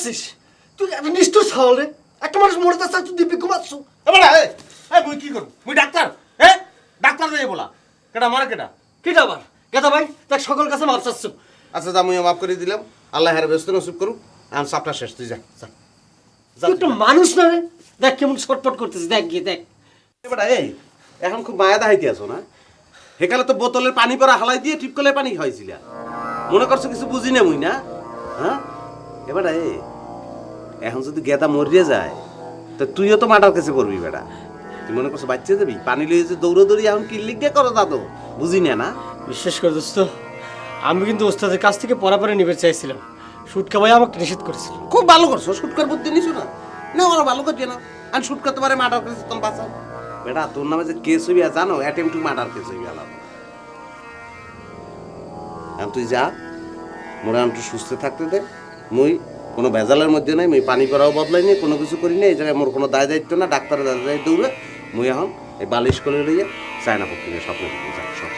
করছিস তুই একটা নিষ্ঠুর ছাওয়াল রে। একটা মানুষ মরে যাচ্ছে তুই দিব্যি ঘুমাচ্ছ। এবার এ মুই কি করব মুই ডাক্তার হ্যাঁ ডাক্তার দেই বলা। কেডা মারে কেডা? কিটা আবার গেদা ভাই? দেখ সকল কাছে মাপ চাচ্ছ। আচ্ছা যা মুই মাফ করে দিলাম। আল্লাহ হের ব্যস্ত নসিব করুক। এখন সাপটা শেষ তুই যা যা। তুই একটা মানুষ না রে। দেখ কেমন ছটপট করতেছিস দেখ গিয়ে দেখ। এবার এই এখন খুব মায়া দাহাইতে আছো না? সেকালে তো বোতলের পানি পরা হালাই দিয়ে টিপকলের পানি খাইছিল মনে করছ কিছু বুঝি না মুই না? হ্যাঁ? এবার এই এখন যদি গেদা মরিয়ে যায় তো তুইও তো মাটার কাছে করবি বেটা। তুই মনে করছ বাচ্চা যাবি? পানি লিয়ে যে দৌড়ো দৌড়ি এখন কি লিখে করো দাদু? বুঝি না না? বিশ্বাস করে দোস্ত আমি কিন্তু ওস্তাদের কাছ থেকে পড়াপড়ে নিবে চাইছিলাম। সুটকা ভাই আমাকে নিষেধ করেছিল। খুব ভালো করছ শুটকার বুদ্ধি নিছো না? না ওরা ভালো করছে না। আমি শুট করতে পারে মার্ডার করেছি তোর বাঁচাও বেটা তোর নামে যে কেস হইয়া জানো? অ্যাটেম্প টু মার্ডার কেস হইয়া আলাদা। তুই যা মোরা একটু সুস্থ থাকতে দে মুই কোনো ভেজালের মধ্যে নাই, মুই পানি করাও বদলাই নেই কোনো কিছু করি নি এই জায়গায় মোর কোনো দায় দায়িত্ব না ডাক্তারের দায় দায়িত্ব দৌড়ে মুই এখন এই বালিশ করে লইয়া চায়না পক্ষে স্বপ্ন সব।